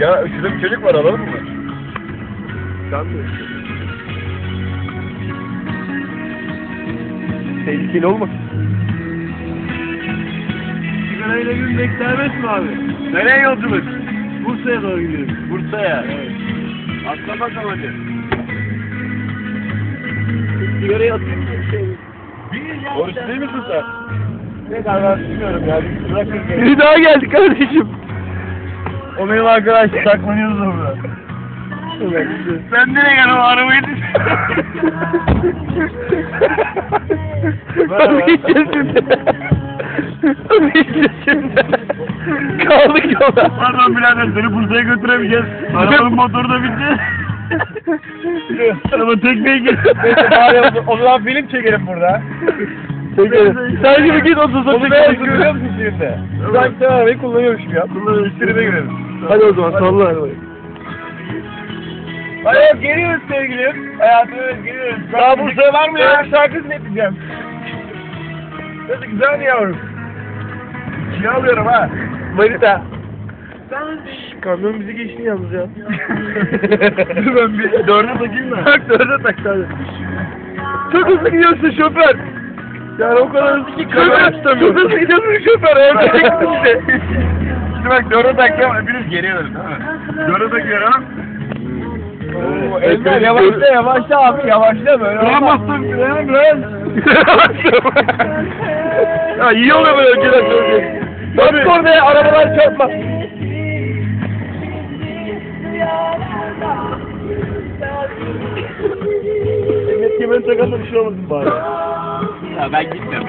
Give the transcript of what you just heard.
Ya şurada bir çocuk var alalım mı? Sen mi? Tehlikeli olmasın. Sigarayla gün beklemez mi abi? Nereye yolculuk? Bursa'ya doğru gidiyoruz. Bursa'ya. Evet. Atla bakalım hadi. Sigarayı atayım mı? Şey. Oruç değil misin sen? Ne kadar bilmiyorum ya. Biri daha geldi kardeşim. O benim arkadaş saklanıyoruz orada. Evet. Sen nereye gel o arabayı içerisinde. Abi içerisinde. Kaldık yola. Pardon birader seni Bursa'ya götüremeyeceğiz. Arabanın motoru da bitti. Araba tekneye git. Neyse bari o zaman film çekelim burada. Çekelim. Sen gibi git otobüse Onu ben görüyor musun filmde? Sanki sen arabayı kullanıyormuşum ya. Kullanıyormuş. İstiribe girelim. Hadi o zaman salla arabayı. Hayır geliyoruz sevgilim. Hayatım geliyoruz. Daha Bursa'ya var mı ya? Şarkı dinleteceğim. Nasıl güzel yavrum? İkiye alıyorum ha. Manita. Şşş, kamyon bizi geçti yalnız ya. Dur ben bir dörde takayım mı? Tak dörde tak hadi. Çok hızlı gidiyorsun şoför. Yani o kadar hızlı ki kamera tutamıyor. Çok hızlı gidiyorsun şoför. İşte. Şimdi bak dörde takacağım. Hepiniz geriye verin tamam mı? Dörde takıyorum. Oo, Elmer yavaşla yavaşla abi yavaşla böyle. Duramazsın fren fren. ya iyi oluyor böyle önceden söyleyeyim. Bak orada arabalar çarpmaz. Emniyet kemerini takarsa bir şey olmasın bari. Ya ben gitmiyorum ya.